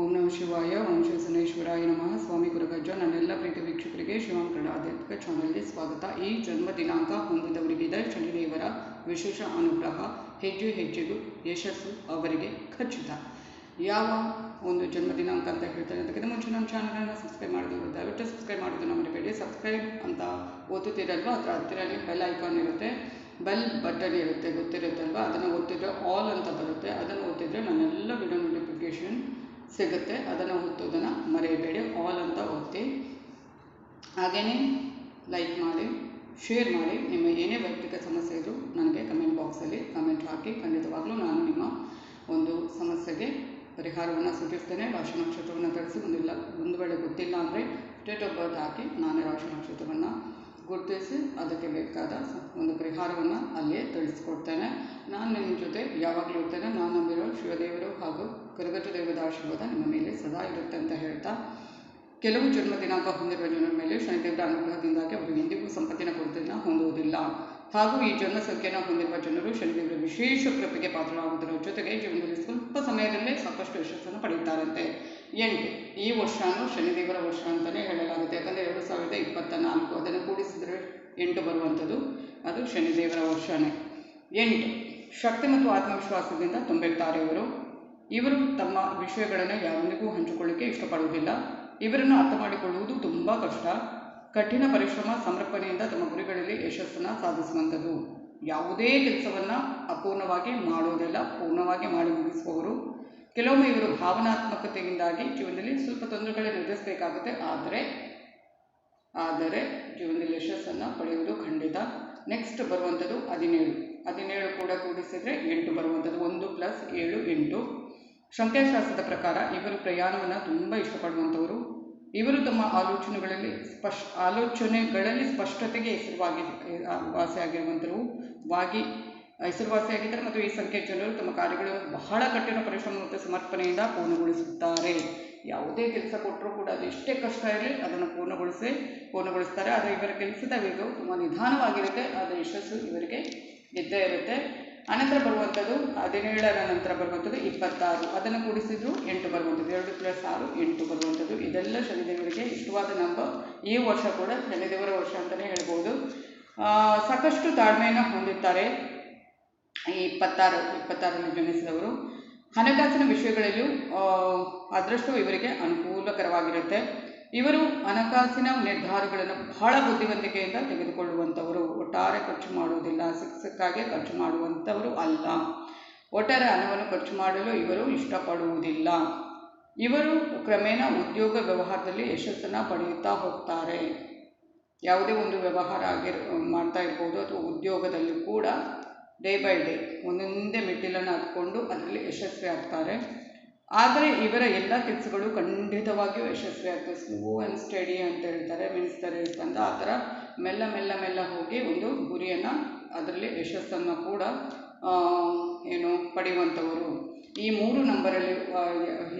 ಓಂ ನಮ ಶಿವಾಯ, ಓಂ ಶಿವ ಸನೇಶ್ವರಾಯ ನಮಃ. ಸ್ವಾಮಿ ಗುರುಗಜ್ಜ ನನ್ನೆಲ್ಲ ಪ್ರೀತಿ ವೀಕ್ಷಕರಿಗೆ ಶಿವಾಂಕರಣ ಆಧ್ಯಾತ್ಮಿಕ ಚಾನಲ್ಗೆ ಸ್ವಾಗತ. ಈ ಜನ್ಮ ದಿನಾಂಕ ಹೊಂದಿದವರಿಗಿದ ಶನಿದೇವರ ವಿಶೇಷ ಅನುಗ್ರಹ, ಹೆಜ್ಜೆ ಹೆಜ್ಜೆಗೂ ಯಶಸ್ಸು ಅವರಿಗೆ ಖಚಿತ. ಯಾವ ಒಂದು ಜನ್ಮ ದಿನಾಂಕ ಅಂತ ಹೇಳ್ತಾರೆ ಅದಕ್ಕಿಂತ ಮುಂಚೆ ನಮ್ಮ ಚಾನಲನ್ನು ಸಬ್ಸ್ಕ್ರೈಬ್ ಮಾಡೋದು ದಯವಿಟ್ಟು ಸಬ್ಸ್ಕ್ರೈಬ್ ಮಾಡೋದು ನಮ್ಮ ಬೇಡಿ ಸಬ್ಸ್ಕ್ರೈಬ್ ಅಂತ ಓದುತ್ತೀರಲ್ವ ಅದರ ಹತ್ತಿರಲ್ಲಿ ಬೆಲ್ ಐಕಾನ್ ಇರುತ್ತೆ? ಬೆಲ್ ಬಟನ್ ಇರುತ್ತೆ, ಗೊತ್ತಿರುತ್ತಲ್ವ? ಅದನ್ನು ಒತ್ತಿದ್ರೆ ಆಲ್ ಅಂತ ಬರುತ್ತೆ ಅದನ್ನು ಒತ್ತಿದ್ರೆ ನನ್ನೆಲ್ಲ ವಿಡಿಯೋ ನೋಟಿಫಿಕೇಷನ್ ಸಿಗುತ್ತೆ. ಅದನ್ನು ಒತ್ತೋದನ್ನು ಮರೆಯಬೇಡಿ ಆಲ್ ಅಂತ ಒತ್ತಿ ಹಾಗೆಯೇ ಲೈಕ್ ಮಾಡಿ ಶೇರ್ ಮಾಡಿ. ನಿಮ್ಮ ಏನೇ ವೈಯಕ್ತಿಕ ಸಮಸ್ಯೆ ಇದ್ದರೂ ನನಗೆ ಕಮೆಂಟ್ ಬಾಕ್ಸಲ್ಲಿ ಕಮೆಂಟ್ ಹಾಕಿ. ಖಂಡಿತವಾಗ್ಲೂ ನಾನು ನಿಮ್ಮ ಒಂದು ಸಮಸ್ಯೆಗೆ ಪರಿಹಾರವನ್ನು ಸೂಚಿಸ್ತೇನೆ. ರಾಶಿ ನಕ್ಷತ್ರವನ್ನು ಒಂದು ಒಂದಿಲ್ಲ ಒಂದು ವೇಳೆ ಗೊತ್ತಿಲ್ಲ ಅಂದರೆ ಡೇಟ್ ಆಫ್ ಬರ್ತ್ ಹಾಕಿ ನಾನೇ ರಾಶಿ ನಕ್ಷತ್ರವನ್ನು ಗುರುತಿಸಿ ಅದಕ್ಕೆ ಬೇಕಾದ ಒಂದು ಪರಿಹಾರವನ್ನು ಅಲ್ಲಿಯೇ ತಿಳಿಸ್ಕೊಡ್ತೇನೆ. ನಾನು ನಿಮ್ಮ ಜೊತೆ ಯಾವಾಗಲೂ ಇರ್ತೇನೆ. ನಾನು ನಂಬಿರೋ ಕರಗಟ್ಟು ದೇವದ ಆಶೀರ್ವಾದ ನಿಮ್ಮ ಮೇಲೆ ಸದಾ ಇರುತ್ತೆ ಅಂತ ಹೇಳ್ತಾ, ಕೆಲವು ಜನ್ಮ ದಿನಾಂಕ ಹೊಂದಿರುವ ಜನರ ಮೇಲೆ ಶನಿದೇವರ ಅನುಗ್ರಹದಿಂದಾಗಿ ಅವರು ಎಂದಿಗೂ ಸಂಪತ್ತಿನ ಕೊರತೆಯನ್ನು ಹೊಂದುವುದಿಲ್ಲ. ಹಾಗೂ ಈ ಜನ್ಮ ಸಂಖ್ಯೆಯನ್ನು ಹೊಂದಿರುವ ಜನರು ಶನಿದೇವರ ವಿಶೇಷ ಕೃಪೆಗೆ ಪಾತ್ರರಾಗುವುದರ ಜೊತೆಗೆ ಜೀವನದಲ್ಲಿ ಸ್ವಲ್ಪ ಸಮಯದಲ್ಲೇ ಸಾಕಷ್ಟು ಯಶಸ್ಸನ್ನು ಪಡೆಯುತ್ತಾರಂತೆ. ಎಂಟು, ಈ ವರ್ಷನೂ ಶನಿದೇವರ ವರ್ಷ ಅಂತಲೇ ಹೇಳಲಾಗುತ್ತೆ. ಯಾಕಂದರೆ ಎರಡು ಸಾವಿರದ ಇಪ್ಪತ್ತ ನಾಲ್ಕು ಅದನ್ನು ಕೂಡಿಸಿದರೆ ಎಂಟು ಬರುವಂಥದ್ದು, ಅದು ಶನಿದೇವರ ವರ್ಷನೇ. ಎಂಟು, ಶಕ್ತಿ ಮತ್ತು ಆತ್ಮವಿಶ್ವಾಸದಿಂದ ತುಂಬಿರ್ತಾರೆ ಇವರು. ಇವರು ತಮ್ಮ ವಿಷಯಗಳನ್ನು ಯಾರೊಂದಿಗೂ ಹಂಚಿಕೊಳ್ಳಿಕ್ಕೆ ಇಷ್ಟಪಡುವುದಿಲ್ಲ. ಇವರನ್ನು ಅರ್ಥ ಮಾಡಿಕೊಳ್ಳುವುದು ತುಂಬ ಕಷ್ಟ. ಕಠಿಣ ಪರಿಶ್ರಮ ಸಮರ್ಪಣೆಯಿಂದ ತಮ್ಮ ಗುರಿಗಳಲ್ಲಿ ಯಶಸ್ಸನ್ನು ಸಾಧಿಸುವಂಥದ್ದು. ಯಾವುದೇ ಕೆಲಸವನ್ನು ಅಪೂರ್ಣವಾಗಿ ಮಾಡುವುದಿಲ್ಲ, ಪೂರ್ಣವಾಗಿ ಮಾಡಿ ಮುಗಿಸುವವರು. ಕೆಲವೊಮ್ಮೆ ಇವರು ಭಾವನಾತ್ಮಕತೆಯಿಂದಾಗಿ ಜೀವನದಲ್ಲಿ ಸ್ವಲ್ಪ ತೊಂದರೆಗಳನ್ನು ಎದುರಿಸಬೇಕಾಗುತ್ತೆ ಆದರೆ ಆದರೆ ಜೀವನದಲ್ಲಿ ಯಶಸ್ಸನ್ನು ಪಡೆಯುವುದು ಖಂಡಿತ. ನೆಕ್ಸ್ಟ್ ಬರುವಂಥದ್ದು ಹದಿನೇಳು. ಹದಿನೇಳು ಕೂಡ ಕೂಡಿಸಿದರೆ ಎಂಟು ಬರುವಂಥದ್ದು. ಒಂದು ಪ್ಲಸ್ ಏಳು ಎಂಟು. ಸಂಖ್ಯಾಶಾಸ್ತ್ರದ ಪ್ರಕಾರ ಇವರು ಪ್ರಯಾಣವನ್ನು ತುಂಬ ಇಷ್ಟಪಡುವಂಥವರು. ಇವರು ತಮ್ಮ ಆಲೋಚನೆಗಳಲ್ಲಿ ಸ್ಪಷ್ ಆಲೋಚನೆಗಳಲ್ಲಿ ಸ್ಪಷ್ಟತೆಗೆ ಹೆಸರುವಾಗಿ ವಾಸಿಯಾಗಿರುವಂಥವು ವಾಗಿ, ಹೆಸರುವಾಸಿಯಾಗಿದ್ದಾರೆ ಮತ್ತು ಈ ಸಂಖ್ಯೆಯ ಜನರು ತಮ್ಮ ಕಾರ್ಯಗಳನ್ನು ಬಹಳ ಕಠಿಣ ಪರಿಶ್ರಮ ಮತ್ತು ಸಮರ್ಪಣೆಯಿಂದ ಪೂರ್ಣಗೊಳಿಸುತ್ತಾರೆ. ಯಾವುದೇ ಕೆಲಸ ಕೊಟ್ಟರೂ ಕೂಡ ಅದು ಎಷ್ಟೇ ಕಷ್ಟ ಇರಲಿ ಅದನ್ನು ಪೂರ್ಣಗೊಳಿಸಿ, ಪೂರ್ಣಗೊಳಿಸ್ತಾರೆ. ಆದರೆ ಇವರ ಕೆಲಸದ ವೇಗವು ತುಂಬ ನಿಧಾನವಾಗಿರುತ್ತೆ. ಆದರೆ ಯಶಸ್ಸು ಇವರಿಗೆ ಇದ್ದೇ ಇರುತ್ತೆ. ಅನಂತರ ಬರುವಂಥದ್ದು ಹದಿನೇಳರ ನಂತರ ಬರುವಂಥದ್ದು ಇಪ್ಪತ್ತಾರು. ಅದನ್ನು ಕೂಡಿಸಿದ್ರು ಎಂಟು ಬರುವಂಥದ್ದು ಎರಡು ಪ್ಲಸ್ ಆರು, ಎಂಟು ಬರುವಂಥದ್ದು ಇದೆಲ್ಲ ಶನಿದೇವರಿಗೆ ಇಷ್ಟವಾದ ನಂಬರ್. ಈ ವರ್ಷ ಕೂಡ ಶನಿದೇವರ ವರ್ಷ ಅಂತಲೇ ಹೇಳ್ಬೋದು. ಸಾಕಷ್ಟು ತಾಳ್ಮೆಯನ್ನು ಹೊಂದಿರ್ತಾರೆ ಈ ಇಪ್ಪತ್ತಾರು, ಇಪ್ಪತ್ತಾರನ್ನು ಜನಿಸಿದವರು. ಹಣಕಾಸಿನ ವಿಷಯಗಳಲ್ಲಿಯೂ ಅದರಷ್ಟು ಇವರಿಗೆ ಅನುಕೂಲಕರವಾಗಿರುತ್ತೆ. ಇವರು ಹಣಕಾಸಿನ ನಿರ್ಧಾರಗಳನ್ನು ಬಹಳ ಬುದ್ಧಿವಂತಿಕೆಯಿಂದ ತೆಗೆದುಕೊಳ್ಳುವಂಥವರು ಒಟ್ಟಾರೆ ಖರ್ಚು ಮಾಡುವುದಿಲ್ಲ ಸಿಕ್ಸಕ್ಕಾಗಿ ಖರ್ಚು ಮಾಡುವಂಥವರು ಅಲ್ಲ. ಒಟ್ಟಾರೆ ಹಣವನ್ನು ಖರ್ಚು ಮಾಡಲು ಇವರು ಇಷ್ಟಪಡುವುದಿಲ್ಲ. ಇವರು ಕ್ರಮೇಣ ಉದ್ಯೋಗ ವ್ಯವಹಾರದಲ್ಲಿ ಯಶಸ್ಸನ್ನು ಪಡೆಯುತ್ತಾ ಹೋಗ್ತಾರೆ. ಯಾವುದೇ ಒಂದು ವ್ಯವಹಾರ ಆಗಿರ್, ಮಾಡ್ತಾ ಇರ್ಬೋದು ಅಥವಾ ಉದ್ಯೋಗದಲ್ಲಿ ಕೂಡ ಡೇ ಬೈ ಡೇ ಒಂದೊಂದೇ ಮೆಟ್ಟಿಲನ್ನು ಹತ್ಕೊಂಡು ಅದರಲ್ಲಿ ಯಶಸ್ವಿ ಆಗ್ತಾರೆ. ಆದರೆ ಇವರ ಎಲ್ಲ ಕೆಲಸಗಳು ಖಂಡಿತವಾಗಿಯೂ ಯಶಸ್ವಿ ಆಗ್ತದೆ ಸ್ಲೋ ಆ್ಯಂಡ್ ಸ್ಟಡಿ ಅಂತ ಹೇಳ್ತಾರೆ ಮಿನಿಸ್ತಾರೆ ಅಂತ ಆ ಥರ ಮೆಲ್ಲ ಮೆಲ್ಲ ಮೆಲ್ಲ ಹೋಗಿ ಒಂದು ಗುರಿಯನ್ನು ಅದರಲ್ಲಿ ಯಶಸ್ಸನ್ನು ಕೂಡ ಏನು ಪಡೆಯುವಂಥವರು. ಈ ಮೂರು ನಂಬರಲ್ಲಿ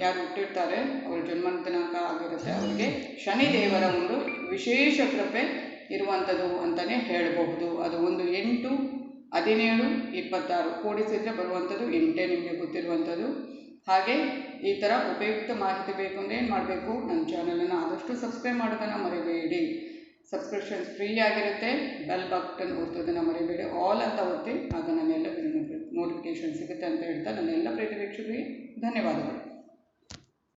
ಯಾರು ಹುಟ್ಟಿರ್ತಾರೆ, ಅವರ ಜನ್ಮ ದಿನಾಂಕ ಆಗಿರುತ್ತೆ ಅವರಿಗೆ. ಶನಿದೇವರ ಒಂದು ವಿಶೇಷ ಕೃಪೆ ಇರುವಂಥದ್ದು ಅಂತಲೇ ಹೇಳಬಹುದು. ಅದು ಒಂದು ಎಂಟು, ಹದಿನೇಳು, ಇಪ್ಪತ್ತಾರು ಕೂಡಿಸಿದ್ರೆ ಬರುವಂಥದ್ದು ಎಂಟೇ ನಿಮಗೆ ಗೊತ್ತಿರುವಂಥದ್ದು. ಹಾಗೆ ಈ ಥರ ಉಪಯುಕ್ತ ಮಾಹಿತಿ ಬೇಕು ಅಂದರೆ ಏನು ಮಾಡಬೇಕು? ನಮ್ಮ ಚಾನಲನ್ನು ಆದಷ್ಟು ಸಬ್ಸ್ಕ್ರೈಬ್ ಮಾಡೋದನ್ನು ಮರಿಬೇಡಿ. ಸಬ್ಸ್ಕ್ರಿಪ್ಷನ್ ಫ್ರೀ ಆಗಿರುತ್ತೆ. ಬೆಲ್ ಬಟನ್ ಒತ್ತೋದನ್ನು ಮರಿಬೇಡಿ. ಆಲ್ ಅಂತ ಒತ್ತಿ ಆಗ ನನ್ನೆಲ್ಲ ನೋಟಿಫಿಕೇಶನ್ ಸಿಗುತ್ತೆ ಅಂತ ಹೇಳ್ತಾ ನನ್ನೆಲ್ಲ ಪ್ರೀತಿ ವೀಕ್ಷಕರಿಗೆ ಧನ್ಯವಾದಗಳು.